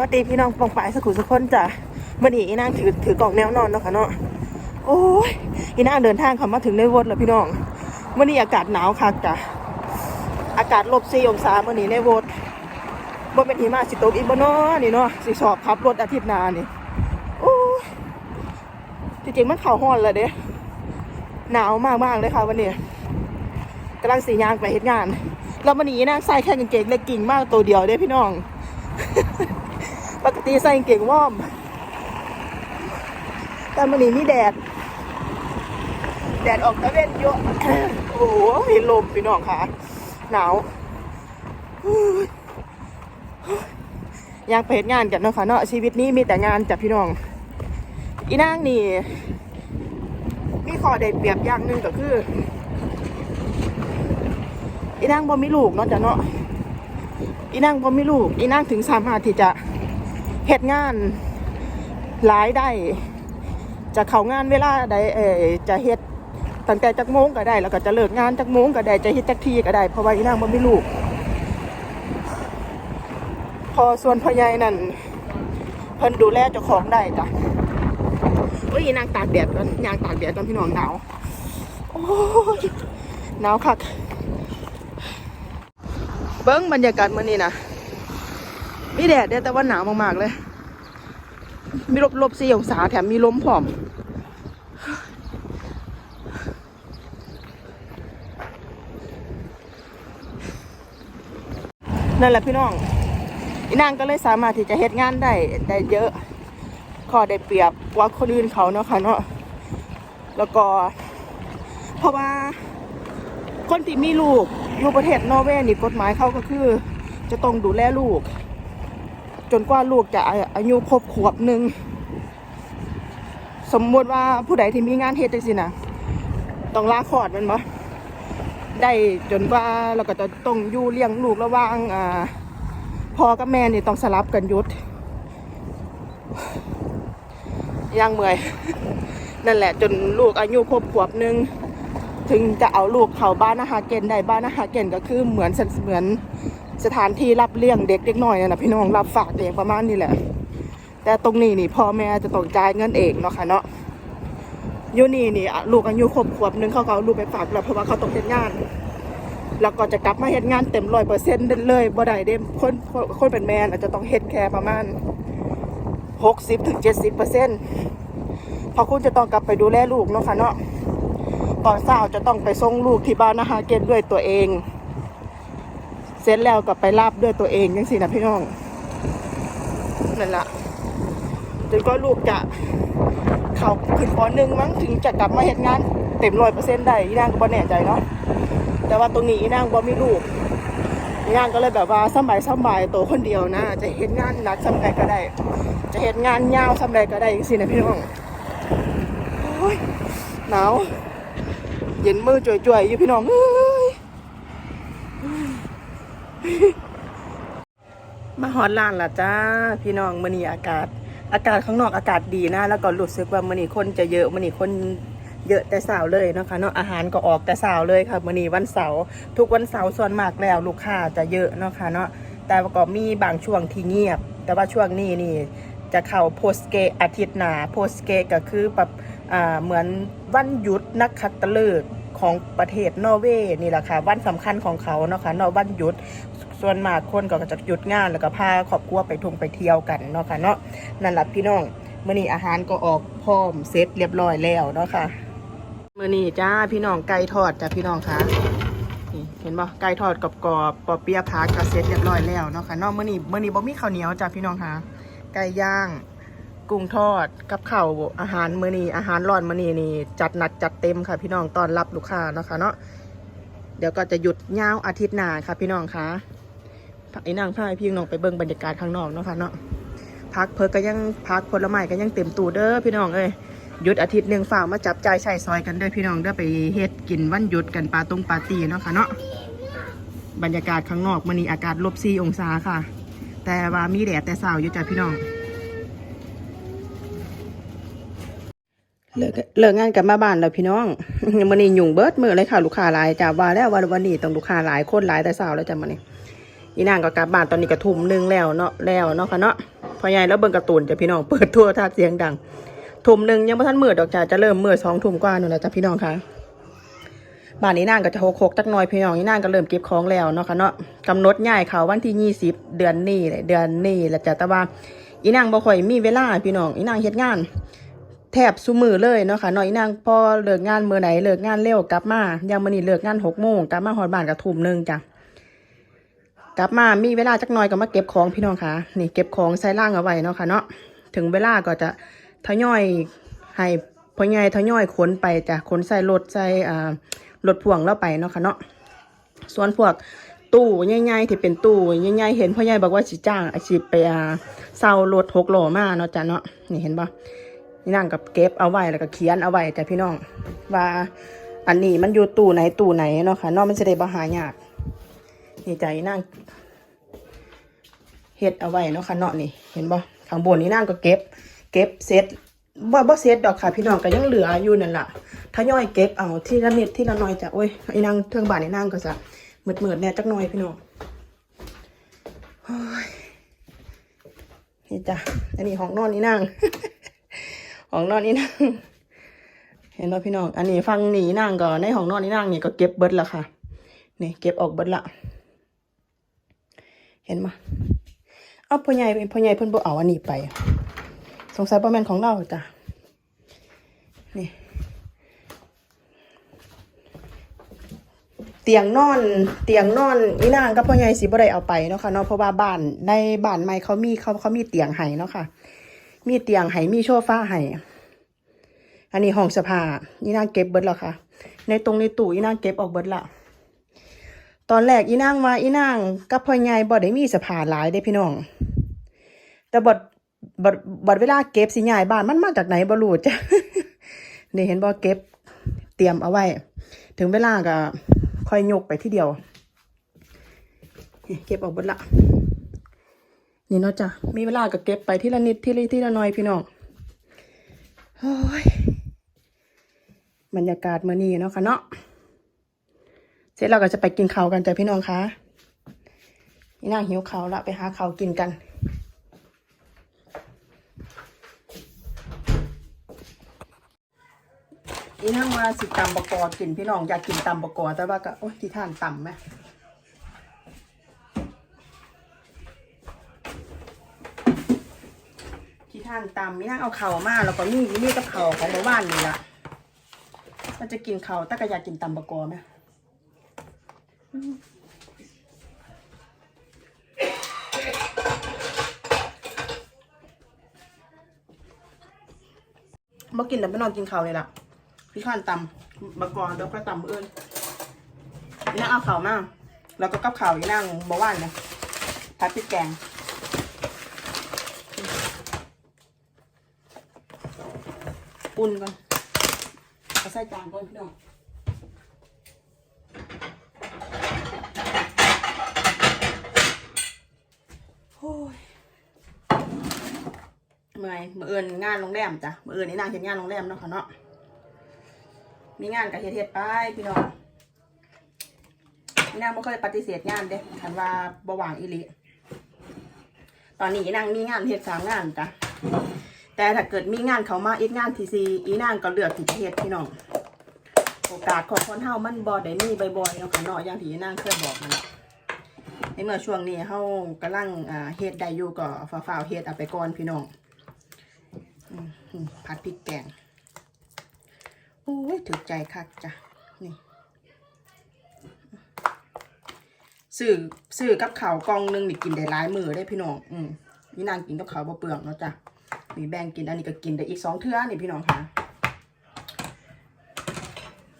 วัสดีพี่น้องปองปายสกุลสุคนจ้ะมื่อนี้อีนางถือถือกล่องแนวนอนเนาะค่ะเนาะโอ้ยอีนางเดินทางเข้ามาถึงในวดแล้วพี่น้องมื่อนี้อากาศหนาวคักจ้ะอากาศลบสี่องศามื่อนี้ในวดบ่เป็นหิมะสิตกอีกบ่เนาะนี่เนาะสิสอบขับรถอาทิตย์หน้านี่โอ้ยจริงมันเข่าห้อนเลยเด้หนาวมากๆเลยค่ะวันนี้กำลังสียางไปเฮ็ดงาน แล้ววันนี้นางใส่แค่กางเกงเล็กกิ่งมากตัวเดียวเด้พี่น้อง ปกติใส่เก่งว่อม แต่วันนี้มีแดด แดดออกตะเวนเยอะ โอ้โหเห็นลมพี่น้องค่ะ หนาวยังไปเฮ็ดงานกันเนาะค่ะเนาะชีวิตนี้มีแต่งานจ้ะพี่น้อง อีนางนี่ มีข้อได้เปรียบอย่างหนึ่งก็คือ อีนางบ่มีลูกเนาะจ้ะเนาะอีนางบ่มีลูก อีนางถึงสามารถที่จะ เฮ็ดงานหลายได้ จะเข้างานเวลาใดเออจะเฮ็ดตั้งแต่จักโมงก็ได้ แล้วก็จะเลิกงานจักโมงก็ได้จะเฮ็ดจักทีก็ได้เพราะว่าอีนางบ่มีลูก พอส่วนพ่อใหญ่นั่นเพิ่นดูแลเจ้าของได้จ้ะโอ้ยนางตากแดดก่อนยางตากแดดก่อนพี่น้องหนาวโอ้ยหนาวคักเบิ้งบรรยากาศมื้อนี้นะ มีแดดเด้แต่ว่าหนาวมากๆเลย มีลบลบสี่องศาแถมมีลมพร้อม นั่นแหละพี่น้องอีนางก็เลยสามารถที่จะเฮ็ดงานได้ได้เยอะข้อได้เปรียบกว่าคนอื่นเขาเนาะค่ะเนาะแล้วก็เพราะว่าคนที่มีลูกอยู่ประเทศนอร์เวย์นี่กฎหมายเขาก็คือ จะต้องดูแลลูก จนกว่าลูกจะอายุครบขวบหนึ่งสมมติว่าผู้ใดที่มีงานเฮ็ดจังสินะต้องลาคลอดมันบ่ได้จนกว่าเราก็จะต้องอยู่เลี้ยงลูกระว่างอ่าพ่อกับแม่นี่ต้องสลับกันยุดยังเมื่อย นั่นแหละ จนลูกอายุครบขวบหนึ่งถึงจะเอาลูกเขาบ้านอาหาเกณฑ์ได้บ้านอาหาเกณฑ์ก็คือเหมือนเหมือน สถานที่รับเลี้ยงเด็กเด็กน้อยนั่นนะพี่น้องรับฝากเด็กประมาณนี้แหละ แต่ตรงนี้นี่พ่อแม่จะต้องจ่ายเงินเองเนาะค่ะเนาะยูนี่นี่ลูกอายุครบขวบนึงเขาก็เอาลูกไปฝากแล้วเพราะว่าเขาต้องเฮ็ดงาน แล้วก็จะกลับมาเฮ็ดงานเต็มร้อยเปอร์เซ็นต์เลยบ่ได้เด้คนคนเป็นแม่อาจจะต้องเฮ็ดแค่ประมาณหกสิบถึงเจ็ดสิบเปอร์เซ็นต์พอคุณจะต้องกลับไปดูแลลูกเนาะค่ะเนาะตอนเช้าจะต้องไปส่งลูกที่บ้านนะคะเกณฑ์ด้วยตัวเอง เสร็จแล้วก็ไปรับด้วยตัวเองยังสินะพี่น้องนั่นแหละจนก็ลูกจะเขาขึ้นปหนึ่งมั้งถึงจะกลับมาเห็นงาน เต็มร้อยเปอร์เซ็นต์ได้อีนางก็บ่แน่ใจเนาะแต่ว่าตรงนี้อีนางบ่มีลูกอีนางก็เลยแบบว่าสบายสบายตัวคนเดียวนะ จะเห็นงานหนักสำใดก็ได้ จะเห็นงานยาวสำใดก็ได้ยังสินะพี่น้องโอ้ยหนาวเย็นมือจ่วยๆอยู่พี่น้องเอ้ย มาฮอดร้านละจ้า พี่น้องมื้อนี้อากาศ อากาศข้างนอกอากาศดีนะ แล้วก็รู้สึกว่ามื้อนี้คนจะเยอะมื้อนี้คนเยอะแต่สาวเลยนะคะเนาะอาหารก็ออกแต่สาวเลยค่ะมื้อนี้วันเสาร์ทุกวันเสาร์ส่วนมากแล้วลูกค้าจะเยอะเนาะค่ะเนาะแต่ก็มีบางช่วงที่เงียบ แต่ว่าช่วงนี้นี่จะเข้าโพสเกอาทิตย์หนาโพสเกก็คือแบบเหมือนวันหยุดนักขัตฤกษ์ ของประเทศนอร์เวย์นี่แหละค่ะวันสำคัญของเขาเนาะค่ะนาะวันหยุดส่วนมากคนก็จะหยุดงานแล้วก็พาครอบครัวไปท่องไปเที่ยวกันเนาะค่ะเนาะนั่นแหละพี่น้องเมื้อนี้อาหารก็ออกพร้อมเสร็จเรียบร้อยแล้วเนาะค่ะเมื้อนี้จ้าพี่น้องไก่ทอดจ้าพี่น้องค่ะเห็นบ่ไก่ทอดกรอบๆปอเปี๊ยะพักก็เสร็จเรียบร้อยแล้วเนาะค่ะเนาะมื้อนี้มื้อนี้บ่มีข้าวเหนียวจ้าพี่น้องค่ะไก่ย่าง กุ้งทอดกับข้าวอาหารมื้อนี้อาหารร้อนมื้อนี้นี่จัดหนักจัดเต็มค่ะ พี่น้องต้อนรับลูกค้าเนาะค่ะเนาะเดี๋ยวก็จะหยุดยาวอาทิตย์หน้าค่ะ พี่น้องคะไอ้นางพายพี่น้องไปเบิ่งบรรยากาศข้างนอกเนาะค่ะเนาะพักเพิกก็ยังพักผลไม้ก็ยังเต็มตู้เด้อพี่น้องเอ้ยหยุดอาทิตย์หนึ่งฝ่ามาจับใจายใส่ซอยกันเด้อพี่น้องเด้อไปเฮ็ดกินวันหยุดกันปาตรงปาตีเนาะค่ะเนาะบรรยากาศข้างนอกมื้อนี้อากาศลบ4องศาค่ะ แต่ว่ามีแดดแต่เช้าอยู่จ้ะพี่น้อง เลิกเลิกงานกลับมาบ้านแล้วพี่น้องมันนี่ยุ่งเบิดมือเลยค่ะลูกค้าหลายจ้าว่าแล้ววันวันนี้ต้องลูกค้าหลายคนหลายแต่สาวแล้วจ้ามันนี่อีนางก็กลับบ้านตอนนี้ก็ทุ่มหนึงแล้วเนาะแล้วเนาะค่ะเนาะพอใหญ่แล้วเบิ่งกร์ตูนจ้ะพี่น้องเปิดทั่วทัศน์เสียงดังทุ่มหนึ่งยังไม่ทันมืดดอกจ้ะจะเริ่มมืดสองทุ่มกว่านู่นแหละจ้ะพี่น้องค่ะบ้านนี้นางก็จะหกหกตักหน้อยพี่น้องนี่นางก็เริ่มเก็บของแล้วเนาะค่ะเนาะกำหนดย้ายเขาวันที่ยี่สิบเดือนนี้แหละเดือนนี้แหละจ้ะแต่ว่าอีนางบ่ค่อยมีเวลาพี่น้องอีนางเฮ็ดงาน แทบซุมือเลยเนาะค่ะนาะอีนางพอเลิกงานเมื้อไหนเลิกงานเร็วกลับมาย่างมื้อนี้เลิกงานหกโมงกลับมาฮอดบ้านก็ทุ่มหนึ่งจ้ะกลับมามีเวลาจักหน่อยก็มาเก็บของพี่น้องค่ะ นี่เก็บของใส่ล่างเอาไว้เนาะค่ะเนาะถึงเวลาก็จะทยอยให้พ่อใหญ่ทยอยขนไปจ้ะขนใส่รถใส่อ่ารถพ่วงแล้วไปเนาะค่ะเนาะส่วนพวกตู้ใหญ่ๆที่เป็นตู้ใหญ่ๆเห็นพ่อใหญ่บอกว่าสิจ้างอาชีพไปอ่าเซารถหกล้อมาเนาะจ้ะเนาะนี่เห็นปะ นี่นั่งกับเก็บเอาไว้แล้วก็เขียนเอาไว้จ้ะพี่น้อง ว่าอันนี้มันอยู่ตู้ไหนตู้ไหนเนาะค่ะนาะมันจะได้บ่หายากนี่ใจนั่งเฮ็ดเอาไว้เนาะค่ะเนาะนี่เห็นบ่ข้างบนนี่นั่งก็เก็บ เก็บเซตบ่บ่เซตดอกค่ะ พี่น้องก็ยังเหลืออยู่นั่นแหละถ้าย่อยเก็บเอาที่ละนิดที่ละน่อยจ้ะโอ้ยไอ้นางเทิงบานนี่นั่งก็จะเหมือดๆแน่จักหน่อยพี่น้องโอ้ยนี่จ้ะอันนี้ห้องนอนนี่นั่ง ห้องนอนนี่นั่งเห็นบ่พี่น้อง อันนี้ฟังหนีนั่งก็ในห้องนอนนี่นั่งนี่ก็เก็บเบิดละค่ะ นี่เก็บออกเบิดละ เห็นไหมเอาพ่อใหญ่พ่อใหญ่เพิ่นบ่เอาอันนี้ไป สงสัยบ่แมนของเราจ้ะนี่เตียงนอน เตียงนอนอีนางกับพ่อใหญ่สิบ่ได้เอาไปเนาะค่ะเนาะเพราะว่าบ้านในบ้านใหม่เขามีเขาเขามีเตียงให้เนาะค่ะ มีเตียงให้มีโซฟาให้อันนี้ห้องสภาอีนางเก็บเบิดแล้วค่ะ ในตรงในตู้อีนางเก็บออกเบิดละตอนแรกอีนางว่าอีนางกับพ่อใหญ่บ่ได้มีสภาหลายเด้พี่น้อง แต่บัดบัดบดเวลาเก็บสิย้ายบ้านมันมาจากไหนบ่รู้จ้ะนี่เห็นบ่เก็บเตรียมเอาไว้ ถึงเวลาก็ค่อยยกไปที่เดียว เก็บออกเบิดละ นี่เนาะจ้ะมีเวลาก็เก็บไปทีละนิดทีละทีละน่อยพี่น้องโอ้ยบรรยากาศมื้อนี้เนาะค่ะเนาะเสร็จเราก็จะไปกินข้าวกันจ้ะพี่น้องคะนี่นางหิวข้าวละไปหาข้าวกินกันอีนั่งว่าสิตำบกอกินพี่น้องอยากกินตำบกอแต่ว่าก็โอ๊ยที่ท่านตำไหม ที่านตำมีนั่งเอาเข่ามาแล้วก็นี่นี่กับเข่าของหมู่บ้านนี่ละมันจะกินเข่าต่ก็อยากกินตำบกอไหมมากินแต่ไม่นอนกินเข้าเลยล่ะพี่ข้านตำมากรเดี๋ยวก็ตำเอิญนี่นั่งเอาเข่ามาแล้วก็กับข่าอีนั่งบว่านเนี่ยผัดพริกแกง อุ่นก่อนเอาใส่จานก่อนพี่น้องโอ้ยเมื่อยมื่อเอินงานโรงแรมจ้ะเมื่อเอินนี่นางเห็นงานโรงแรมเนาะค่ะเนาะมีงานกับเฮ็ดเฮ็ดไปพี่น้องนางไม่เคยปฏิเสธงานเด้คันว่าบ่ว่างอีหลีตอนนี้นางมีงานเฮ็ดสามงานจ้ะ แต่ถ้าเกิดมีงานเขามาอีกงานที่สี่อีนางก็เลือกที่เฮ็ดพี่น้องโอกาสของคนเฮามันบ่ได้มีบ่อยๆเนาะค่ะเนาะอย่างที่นางเคยบอกนั่นแหละในเมื่อช่วงนี้เฮากำลังอ่าเฮ็ดได้อยู่ก็ฟ้าวๆเฮ็ดเอาไปก่อนพี่น้องผัดพริกแกงโอ้ยถูกใจคักจ้ะนี่ซื้อซื้อกับข่าวกองหนึงนี่กินได้หลายมือได้พี่น้อง อืมนี่นางกินกับข่าวบ่เปลืองเนาะจ้ะ มีแบ่งกินอันนี้ก็กินได้อีกสองเทื่อนี่พี่น้องค่ะ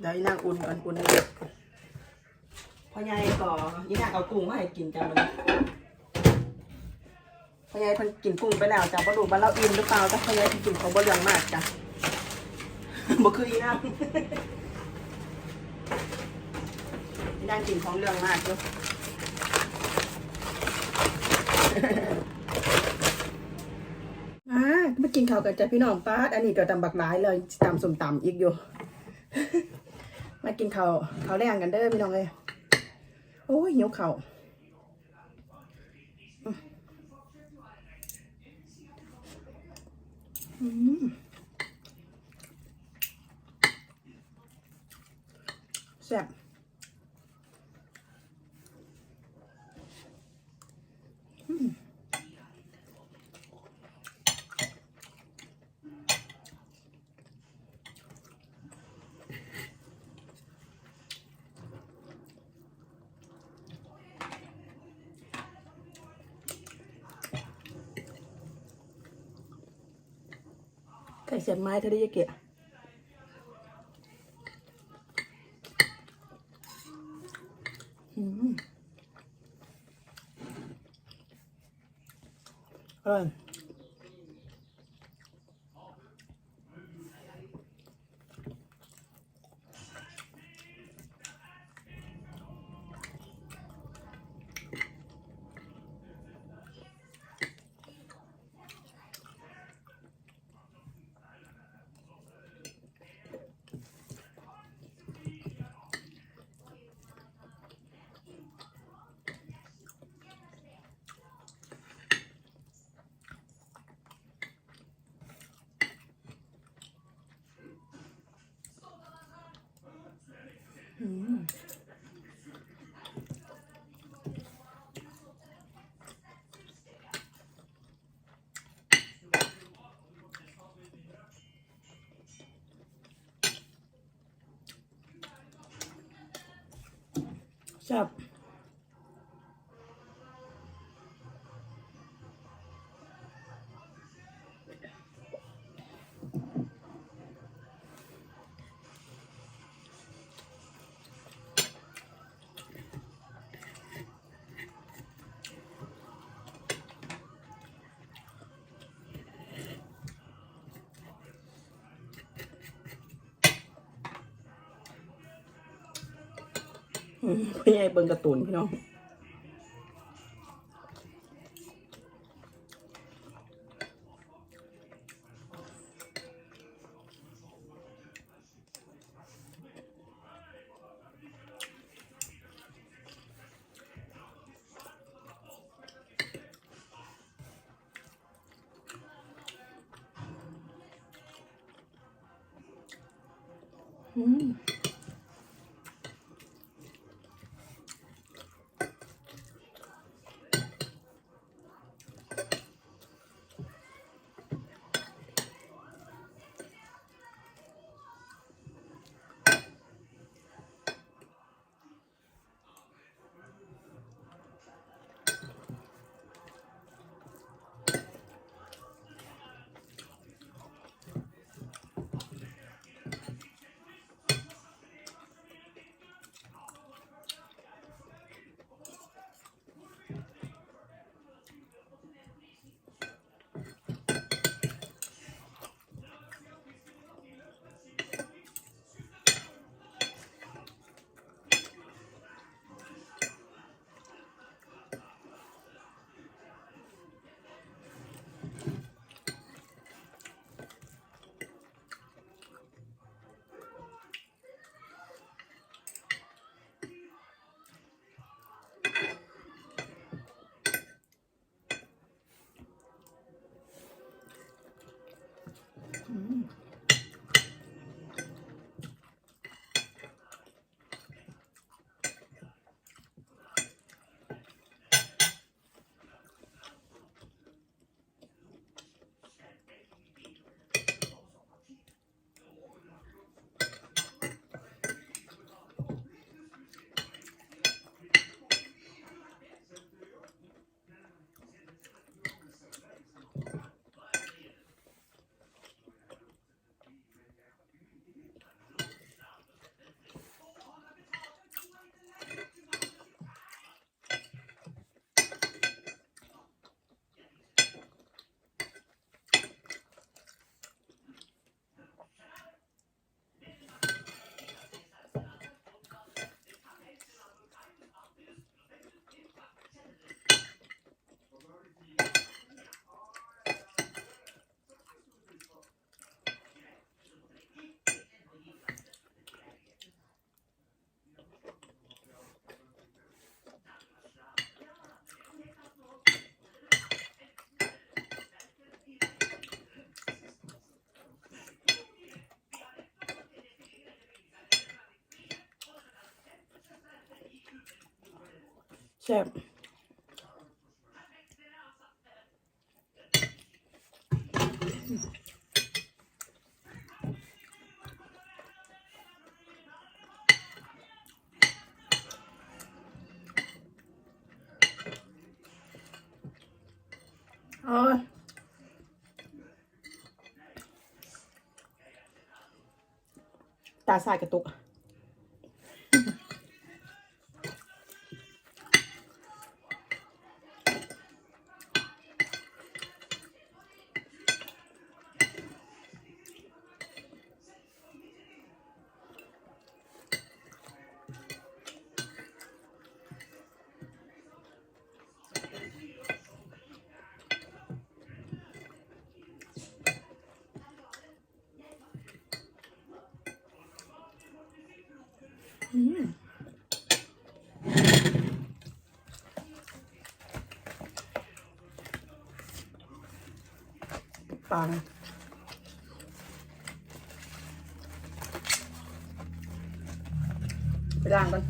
เดี๋ยวอีนางอุ่นก่อนอุ่นเลยพ่อใหญ่ก็อีนางเอากุ้งมาให้กินจ้ะมันพ่อใหญ่เพิ่นกินกุ้งไปแล้วจ้ะบ่รู้ว่าเราอิ่มหรือเปล่าแต่พ่อใหญ่เพิ่นกินของบ่เรื่องมากจ้ะบ่คืออีนางอีนางกินของเรื่องมากอยู่อ่ามา กินข้าวกันจ้ะพี่น้องป้าอันนี้ก็ตำบักหลายเลยตำส้มตำอีกอยู่ มากินข้าวข้าวแรงกันเด้อพี่น้องเลยโอ้ยหิวข้าวอืมแซ่บอืม ไก่เสียบไม้เธอได้ยะเกะอืมอร่อย อืม พี่ใหญ่เบิ่งกร์ตูนพี่น้องอืม แซ่บโอ้ยตาสายกระตุกังไปล้างกัน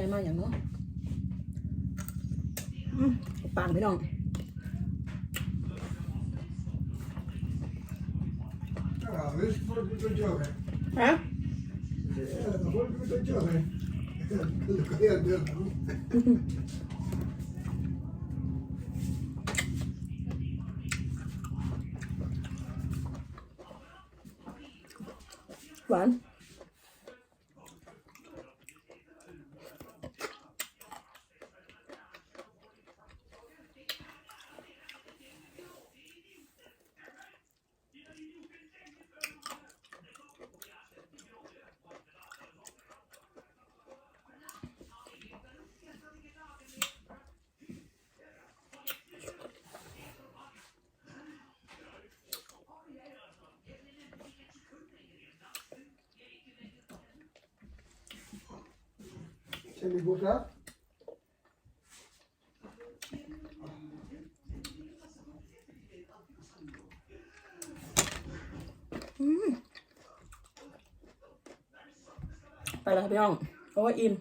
ญ่มาอย่างเนาะอืมปังพี่น้อง Ja, visst får du ut och köra. ฮะ Ja, då får du ut och köra. Du kan helt döda. หวาน Känner ni borta? ไปแล้วพี่น้องโอ้อิ่ม